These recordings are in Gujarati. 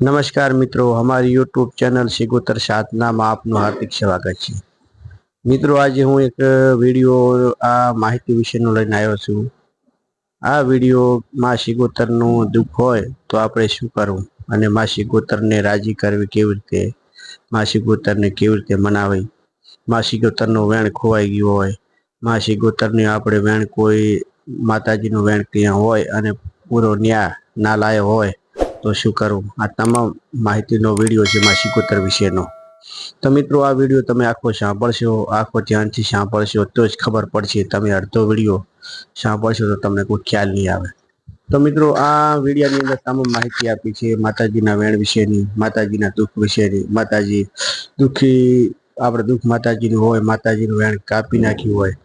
નમસ્કાર મિત્રો, અમારી યુટ્યુબ ચેનલ સિગોતર સાધનામાં આપનું હાર્દિક સ્વાગત છે. મિત્રો, આજે હું એક વીડિયો, આ માહિતી વિશેનો લઈને આવ્યો છું. આ વિડીયોમાં સિગોતરનું દુઃખ હોય તો આપણે શું કરવું? અને મા સિગોતરને રાજી કરવી કેવી રીતે? મા સિગોતરને કેવી રીતે મનાવી? મા સિગોતરનું વેણ ખોવાઈ ગયું હોય. મા સિગોતરની આપણે વેણ કોઈ માતાજીનું વેણ ક્યાં હોય અને પૂરો ન્યાય ના લાયો હોય? તો શું કરવું આ તમામ માહિતીનો વીડિયો છે માં સિકોતર વિશેનો. તો મિત્રો, આ વીડિયો તમે આખો સાંભળશો, આખો ધ્યાનથી સાંભળશો, તો જ ખબર પડશે તમે અડધો વીડિયો સાંભળશો તો તમને કોઈ ખ્યાલ નહીં આવે. તો મિત્રો, આ વિડીયાની અંદર તમામ માહિતી આપી છે માતાજીના વેણ વિશેની, માતાજીના દુઃખ વિશેની. માતાજી દુઃખી, આપણે દુઃખ માતાજીનું હોય, માતાજીનું વેણ કાપી નાખ્યું હોય.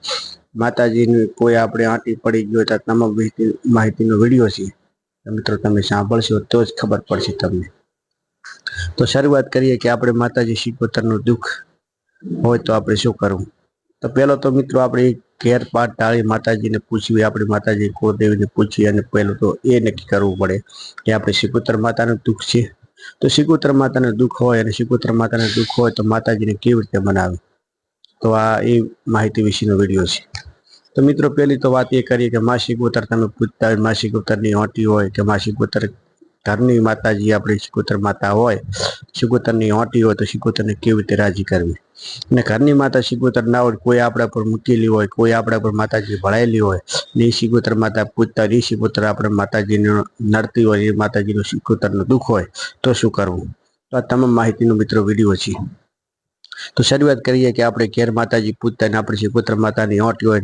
માતાજીની કોઈ આપણે આંટી પડી ગયો હોય તો તમામ માહિતીનો વીડિયો છે. મિત્રો, તમે સાંભળશો તો જ ખબર પડશે તમને. તો શરૂઆત કરીએ કે આપણે માતાજી શિકોતરનું દુઃખ હોય તો આપણે શું કરવું? તો પહેલો તો મિત્રો, આપણે ઘેર પાઠ ટાળી માતાજીને પૂછવી આપણે માતાજી કુળદેવીને પૂછવી અને પહેલું તો એ નક્કી કરવું પડે કે આપણે શિકોતર માતાનું દુઃખ છે. તો શિકોતર માતાનું દુઃખ હોય અને શિકોતર માતાનું દુઃખ હોય તો માતાજીને કેવી રીતે મનાવે? તો આ એ માહિતી વિશેનો વીડિયો છે. તો મિત્રો, પહેલી તો વાત એ કરીએ કે માસી ગોતર તમે પૂછતા હોય માસી ગોતરની હોટી હોય કે માસી ગોતર ઘરની માતાજી આપણી શિકોતર માતા હોય શિકોતરની હોટી હોય તો શિકોતરને કેવી રીતે રાજી કરવી? અને ઘરની માતા શિકોતર ના હોય, કોઈ આપણા પર મૂકેલી હોય, કોઈ આપણા પર માતાજી ભળાયેલી હોય, ને શિકોતર માતા પૂછતા એ શિકોતર આપણે માતાજીને નડતી હોય એ માતાજીનું શિકોતરનું દુઃખ હોય, તો શું કરવું? તો આ તમામ માહિતીનો મિત્રો વીડિયો છે. તો શરૂઆત કરીએ કે આપણે ઘેર માતાજી પૂછતા ને આપણે શિકોતર માતાની હોટી હોય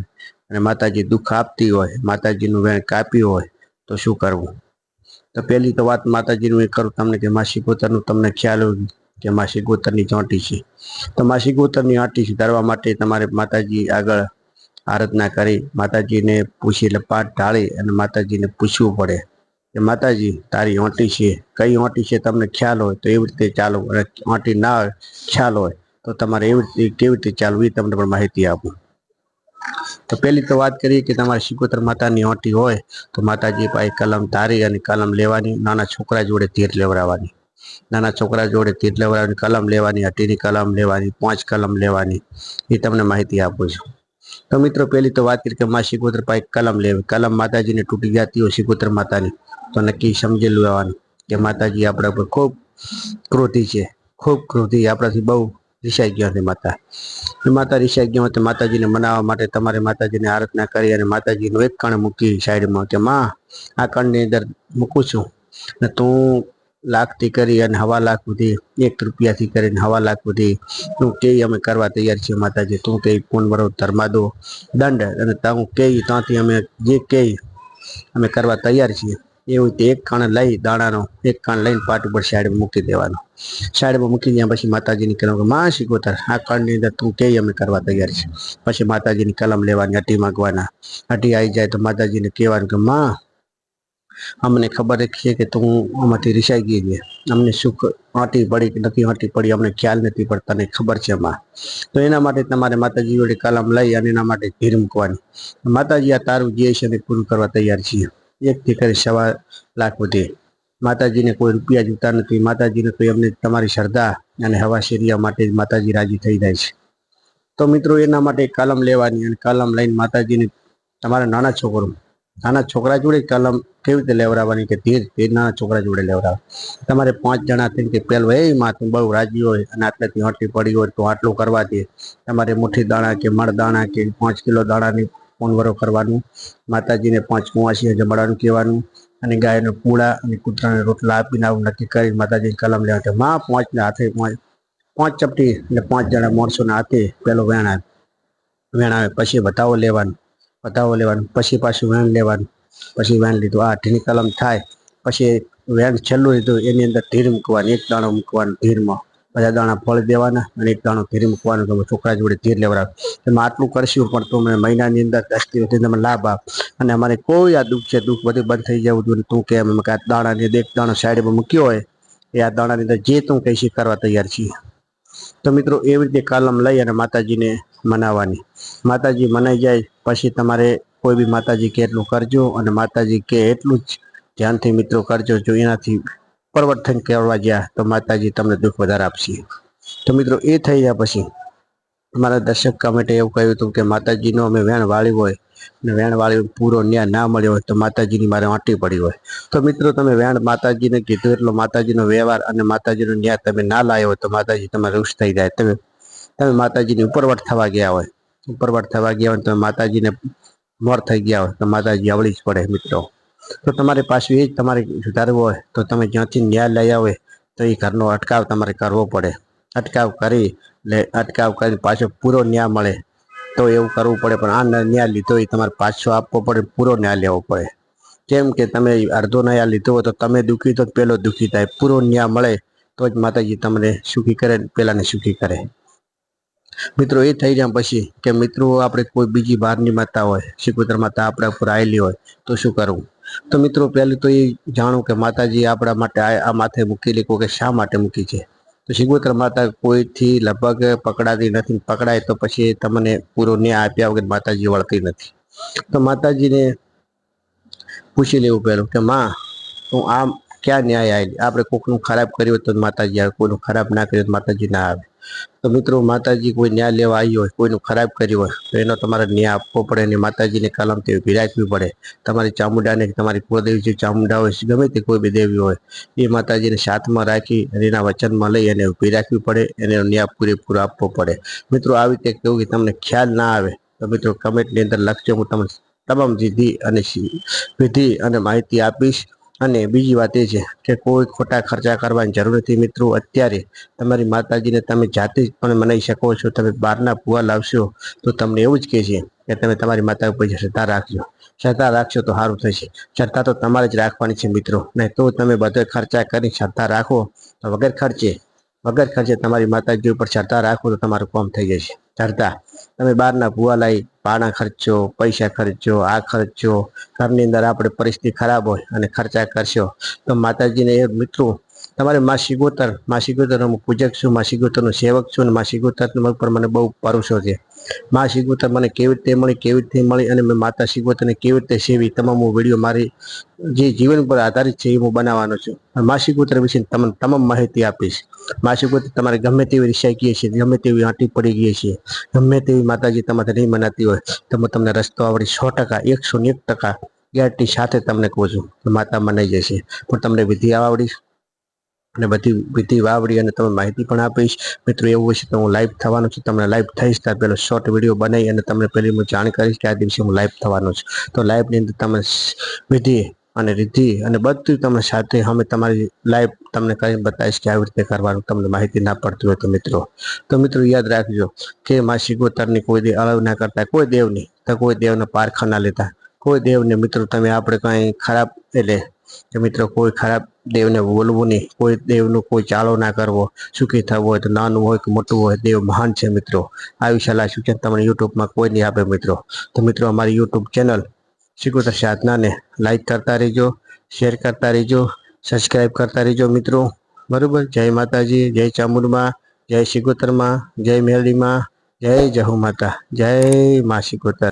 અને માતાજી દુઃખ આપતી હોય, માતાજીનું વેણ કાપ્યું હોય, તો શું કરવું? તો પહેલી તો વાત માતાજીનું એ કરું તમને કે માસી ગોતરનું તમને ખ્યાલ હોય કે માસી ગોતરની ચોંટી છે. તો માસી ગોતરની આંટી સુધારવા માટે તમારે માતાજી આગળ આરાધના કરી, માતાજીને પૂછી એટલે પાઠ ઢાળી અને માતાજીને પૂછવું પડે કે માતાજી, તારી ઓંટી છે, કઈ ઓંટી છે, તમને ખ્યાલ હોય તો એવી રીતે ચાલો. અને ઓંટી ના ખ્યાલ હોય તો તમારે એવી રીતે, કેવી રીતે ચાલવું એ તમને પણ માહિતી આપું. તો પહેલી તો વાત કરીએ કે તમારે શિકોતર માતાની ઓટી હોય, તો માતાજી પાસે કલમ તારી અને કલમ લેવાની, નાના છોકરા જોડે તીર લેવડાવવાની. નાના છોકરા જોડે તીર લેવડાવવાની કલમ લેવાની અટીની કલમ લેવાની, પાંચ કલમ લેવાની, એ તમને માહિતી આપું છું. તો મિત્રો, પહેલી તો વાત કરી કે મા શિકોતર પાસે કલમ લેવી. કલમ માતાજીને તૂટી જતી હોય શિકોતર માતાની. તો નક્કી સમજી લેવાનું કે માતાજી આપણા પર ખૂબ ક્રોધી છે. ખૂબ ક્રોધી, આપણાથી બહુ રિસાઈ ગયો છે માતા. માતા રિસાઈ ગયો તો માતાજીને મનાવવા માટે તમારે માતાજીને આરાધના કરી અને માતાજીનું એક કણ મૂકી સાઈડમાં કે માં, આ કણની અંદર મૂકું છું. ને તું લાખથી કરી અને હવા લાખ સુધી, એક રૂપિયાથી કરીને હવા લાખ સુધી, તું કે અમે કરવા તૈયાર છીએ માતાજી, તું કે કોણ બરો ધર્મા દો. દંડ અને તું કે ત્યાંથી અમે જે કે અમે કરવા તૈયાર છીએ. એવું રીતે એક કણ લઈ દાણાનો, એક કણ લઈને પાટ ઉપર સાઈડમાં મૂકી દેવાનો. સાઈડમાં મૂકી ત્યાં પછી માતાજીની કલમમાં શીખોતર આ કણની અંદર તું કે અમે કરવા તૈયાર છે? પછી માતાજીની કલમ લેવાની, હટી માગવાના. હટી આવી જાય તો માતાજીને કહેવાનું કે, માં, અમને ખબર છે કે તું આમાંથી રિસાઈ ગઈ છે. અમને સુખ આંટી પડી કે નથી આંટી પડી, અમને ખ્યાલ નથી પણ તને ખબર છે, માં. તો એના માટે તમારે માતાજી જોડે કલમ લઈ અને એના માટે ધીર મૂકવાની. માતાજી આ તારું જે છે એને પૂરું કરવા તૈયાર છીએ. એકથી કરી સવા લાખ વધે. માતાજીને કોઈ રૂપિયા જોતા નથી. માતાજીને કોઈ અમને તમારી શ્રદ્ધા અને હવા શેરિયા માટે જ માતાજી રાજી થઈ જાય છે. તો મિત્રો, એના માટે કલમ લેવાની અને કલમ લઈને માતાજીને તમારા નાના છોકરો, નાના છોકરા જોડે કલમ કેવી રીતે લેવડાવવાની કે ધીર તે નાના છોકરા જોડે લેવડાવ તમારે પાંચ જણા થઈને કે પહેલો એ માં તું બહુ રાજી હોય અને આટલેથી હટી પડી હોય તો આટલું કરવા દે. તમારે મુઠ્ઠી દાણા કે મણ દાણા કે પાંચ કિલો દાણાની પોનવરો કરવાનું, માતાજીને પાંચ કુંવાસી જમાડવાનું કહેવાનું, અને ગાયનો પૂળા અને કૂતરાને રોટલા આપીને આવું નક્કી કરી માતાજીની કલમ લેવા તો માં પાંચને હાથે પાંચ પાંચ ચપટી અને પાંચ જણા માણસોના હાથે પેલો વેણ આવે. વેણ આવે, પછી બતાવો લેવાનું બતાવો લેવાનું, પછી પાછું વેણ લેવાનું, પછી વેણ લીધું. આ ઢીની કલમ થાય, પછી વેણ છેલ્લું લીધું, એની અંદર ધીર મૂકવાની, એક દાણો મૂકવાનું ધીરમાં બધા દાણા ફળ દેવાના અને એક દાણો ઘેરી મૂકવાનું તો છોકરા જોડે ધીર લેવડાવે એમાં આટલું કરશું પણ તું મને મહિનાની અંદર દસ દિવસથી તમે લાભ આપ. અને અમારે કોઈ આ દુઃખ છે, દુઃખ બધું બંધ થઈ જવું જોઈએ. તું કે અમે આ દાણાની એક દાણો સાઈડમાં મૂક્યો હોય, એ આ દાણાની અંદર જે તું કહીશ એ કરવા તૈયાર છીએ તો મિત્રો એવી રીતે કલમ લઈ અને માતાજીને મનાવવાની. માતાજી મનાઈ જાય, પછી તમારે કોઈ બી માતાજી કે એટલું કરજો અને માતાજી કે એટલું જ ધ્યાનથી મિત્રો કરજો જો એનાથી પરિવર્તન કરવા ગયા તો માતાજી તમને દુઃખ વધારે આપશે. તો મિત્રો, એ થઈ ગયા પછી મારા દર્શક કમેન્ટે એવું કહ્યું હતું કે માતાજીનો અમે વેણ વાળી હોય અને વેણ વાળી પૂરો ન્યાય ના મળ્યો હોય તો માતાજીની મારે વાંટી પડી હોય. તો મિત્રો, તમે વેણ માતાજીને કીધું એટલો માતાજીનો વ્યવહાર અને માતાજીનો ન્યાય તમે ના લાવ્યો હોય તો માતાજી તમારે રૂષ થઈ જાય. તમે તમે માતાજીની ઉપરવટ થવા ગયા હોય. ઉપરવટ થવા ગયા હોય તમે માતાજીને મોર થઈ ગયા હોય તો માતાજી આવડી જ પડે મિત્રો. તો તમારી પાસે એ જ તમારે સુધારવું હોય. તો તમે જ્યાંથી ન્યાય લઈ આવે તો એ ઘરનો અટકાવ તમારે કરવો પડે. અટકાવ કરી લે, અટકાવ કરી પાછો પૂરો ન્યાય મળે. તો એવું કરવું પડે, પણ આ ન્યાય લીધો એ તમારે પાછો આપવો પડે, પૂરો ન્યાય લેવો પડે. કેમ કે તમે અડધો ન્યાય લીધો હોય, તો તમે દુઃખી, તો પેલો દુઃખી થાય. પૂરો ન્યાય મળે, તો જ માતાજી તમને સુખી કરે પેલાને સુખી કરે. મિત્રો, એ થઈ જાય પછી કે મિત્રો, આપણે કોઈ બીજી બહારની માતા હોય શ્રીપુત્ર માતા આપણા ઉપર આવેલી હોય, તો શું કરવું? તો મિત્રો, પહેલું તો એ જાણું કે માતાજી આપણા માટે આ માથે મૂકેલી કોઈ કે શા માટે મૂકી છે? તો શિગોત્ર માતા કોઈથી લગભગ પકડાતી નથી, પકડાય તો પછી તમને પૂરો ન્યાય આપ્યા વગર માતાજી વળતી નથી. તો માતાજીને પૂછી લેવું પહેલું કે, માં, હું આમ ક્યાં ન્યાય આવેલી આપણે કોકનું ખરાબ કર્યું તો માતાજી આવે કોઈનું ખરાબ ના કર્યું તો માતાજી ના આવે. તો મિત્રો માતાજી કોઈ ન્યાય લેવા આવી હોય, કોઈનું ખરાબ કર્યું હોય, તો એનો તમારે ન્યાય આપવો પડે અને માતાજીને કલમથી ઊભી રાખવી પડે. તમારી ચામુંડાને, તમારી કુળદેવી જે ચામુંડા હોય ગમે તે કોઈ બી દેવી હોય, એ માતાજીને સાથમાં રાખી અને એના વચનમાં લઈ અને ઊભી રાખવી પડે એને ન્યાય પૂરેપૂરો આપવો પડે. મિત્રો, આવી રીતે કેવું કે તમને ખ્યાલ ના આવે, તો મિત્રો કમેન્ટની અંદર લખજો, હું તમને તમામ વિધિ અને વિધિ અને માહિતી આપીશ. અને બીજી વાત એ છે કે કોઈ ખોટા ખર્ચા કરવાની જરૂર નથી. મિત્રો, અત્યારે તમારી માતાજીને તમે જાતે જ પણ મનાઈ શકો છો. તમે બહારના ભૂવા લાવશો તો તમને એવું જ કહે છે કે તમે તમારી માતા ઉપર શ્રદ્ધા રાખજો. શ્રદ્ધા રાખશો તો સારું થશે. શ્રદ્ધા તો તમારે જ રાખવાની છે મિત્રો. નહીં તો તમે બધો ખર્ચા કરી શ્રદ્ધા રાખો તો વગર ખર્ચે. વગર ખર્ચે તમારી માતાજી ઉપર ચડતા રાખો તો તમારું કામ થઈ જશે. ચડતા. તમે બહારના ભૂવા લાવી પાણા ખર્ચો, પૈસા ખર્ચો, આ ખર્ચો. ઘરની અંદર આપણે પરિસ્થિતિ ખરાબ હોય અને ખર્ચા કરશો. તો માતાજીને એ મિત્રો તમારે માસી ગોતર માસી ગોતર હું પૂજક છું મા શિગોતરનો સેવક છું અને મા શિગોતર પર મને બહુ ભરોસો છે. મા શિગોતર મને કેવી રીતે મળી, કેવી રીતે મળી અને મેં માતા શિગોતરને કેવી રીતે સેવી, તમામ હું વીડિયો મારી જે જીવન પર આધારિત છે એ હું બનાવવાનો છું. મા શિગોતર વિશે તમને તમામ માહિતી આપીશ. મા શિગોતર તમારે ગમે તેવી રિસાઈ ગઈ છે ગમે તેવી આંટી પડી ગઈ છે ગમે તેવી માતાજી તમારે નહીં મનાતી હોય, તો હું તમને રસ્તો આવડી સો ટકા, એકસો ને એક ટકા ગેરંટી સાથે તમને કહું છું માતા મનાઈ જશે. પણ તમને વિધિ આવડી અને બધી વિધિ વાવડી અને તમે માહિતી પણ આપીશ. મિત્રો, એવું હશે તો હું લાઈવ થવાનો છું. તમને લાઈવ થઈશ, ત્યાં પેલો શોર્ટ વીડિયો બનાવી અને તમને પહેલી હું જાણ કરીશ કે આ દિવસે હું લાઈવ થવાનો છું. તો લાઈવની અંદર તમે વિધિ અને રિદ્ધિ અને બધું તમે સાથે અમે તમારી લાઈવ તમને કરીને બતાવીશ કે આવી રીતે કરવાનું, તમને માહિતી ના પડતી હોય તો મિત્રો. તો મિત્રો, યાદ રાખજો કે માં શિગોતરની કોઈ દેવ અળવ ના કરતા, કોઈ દેવની, તો કોઈ દેવને પારખા ના લેતા કોઈ દેવને મિત્રો, તમે આપણે કંઈ ખરાબ, એટલે કે મિત્રો કોઈ ખરાબ દેવને બોલવું નહીં, કોઈ દેવનું કોઈ ચાલો ના કરવો, સુખી થવું હોય તો નાનું હોય કે મોટું હોય, દેવ મહાન છે મિત્રો. આવી સલાહ સૂચન તમને યુટ્યુબમાં કોઈ નહીં આપે મિત્રો. તો મિત્રો અમારી યુટ્યુબ ચેનલ શિકોતર સાધનાને લાઈક કરતા રહેજો શેર કરતા રહેજો સબસ્ક્રાઈબ કરતા રહેજો મિત્રો. બરોબર? જય માતાજી, જય ચામુંડમાં, જય શિકોતરમાં જય મેલીમાં જય જહુ માતા જય મા શિકોતર